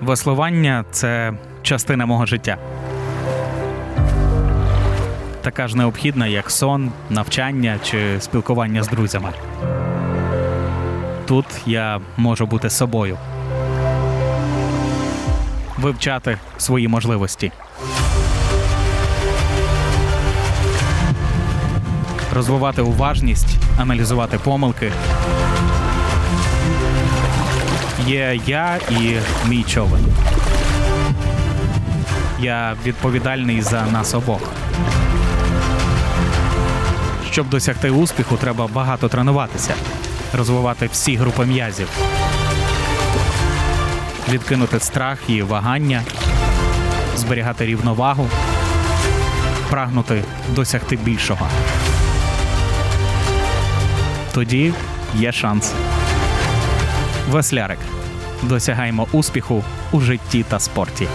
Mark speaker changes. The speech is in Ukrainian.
Speaker 1: Веслування це частина мого життя. Така ж необхідна, як сон, навчання чи спілкування з друзями. Тут я можу бути собою, вивчати свої можливості, розвивати уважність, аналізувати помилки. Є я і мій човен. Я відповідальний за нас обох. Щоб досягти успіху, треба багато тренуватися, розвивати всі групи м'язів, відкинути страх і вагання, зберігати рівновагу, прагнути досягти більшого. Тоді є шанс. Веслярик. Досягаємо успіху у житті та спорті.